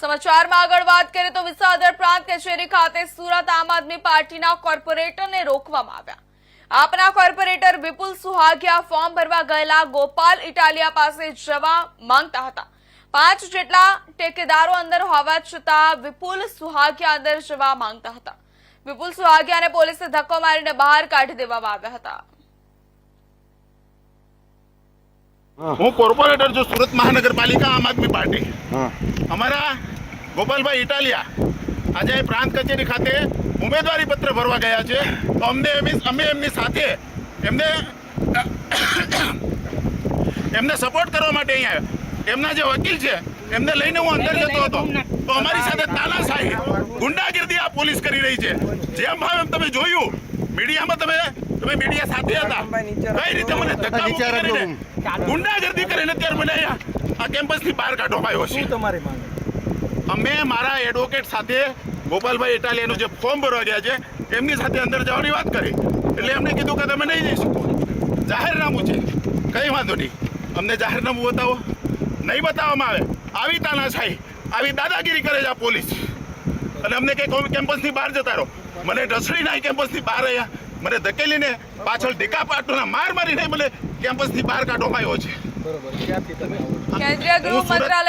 સમાચારમાં આગળ વાત કરીએ તો વિસાવદર પ્રાંત કચેરી ખાતે સુરત આમ આદમી પાર્ટીના કોર્પોરેટરને રોકવામાં આવ્યા. આપના કોર્પોરેટર વિપુલ સુહાગિયા ફોર્મ ભરવા ગયેલા ગોપાલ ઇટાલિયા પાસે જવા માંગતા હતા. પાંચ જેટલા ટેકેદારો અંદર હોવા છતાં વિપુલ સુહાગિયા અંદર જવા માંગતા હતા. વિપુલ સુહાગિયાને પોલીસે ધક્કો મારીને બહાર કાઢી દેવામાં આવ્યા હતા. હું. કોર્પોરેટર છું સુરત મહાનગરપાલિકા આમ આદમી પાર્ટી. અમારા ગોપાલભાઈ ઇટાલિયા આજે પ્રાંત કચેરી ખાતે ઉમેદવારી પત્ર ભરવા ગયા છે. તો અમને અમે એમની સાથે એમને એમને સપોર્ટ કરવા માટે અહીં આવ્યા. એમના જે વકીલ છે એમને લઈને હું અંદર જતો હતો. તો અમારી સાથે તાનાશાહી ગુંડાગીર્દી આ પોલીસ કરી રહી છે. જેમ ભાવ એમ તમે જોયું. મીડિયામાં તમે તમે મીડિયા સાથે હતા. કઈ રીતે મને ધક્કા કરીને ગુંડાગર્દી કરીને અત્યારે મને અહીંયા આ કેમ્પસથી બહાર કાઢવામાં આવ્યો છે. તમારી માંગ? અમે મારા એડવોકેટ સાથે ગોપાલભાઈ ઇટાલિયાનું જે ફોર્મ ભરવા ગયા છે એમની સાથે અંદર જવાની વાત કરી. એટલે એમને કીધું કે તમે નહીં જઈ શકો. જાહેરનામું છે. કંઈ વાંધો નહીં. અમને જાહેરનામું બતાવો. નહીં બતાવવામાં આવે. આવી તાનાશાહી આવી દાદાગીરી કરે છે આ પોલીસ. અને અમને કે કેમ્પસની બહાર જતા રહો. મને ઢસડી નાખી કેમ્પસની બહાર અહીંયા મને ધકેલીને પાછળ ઢીકા પાટોના માર મારીને મને કેમ્પસની બહાર કાઢવામાં આવ્યો છે. બરોબર. ક્યાંથી તમે કેન્દ્રીય ગૃહ મંત્રાલય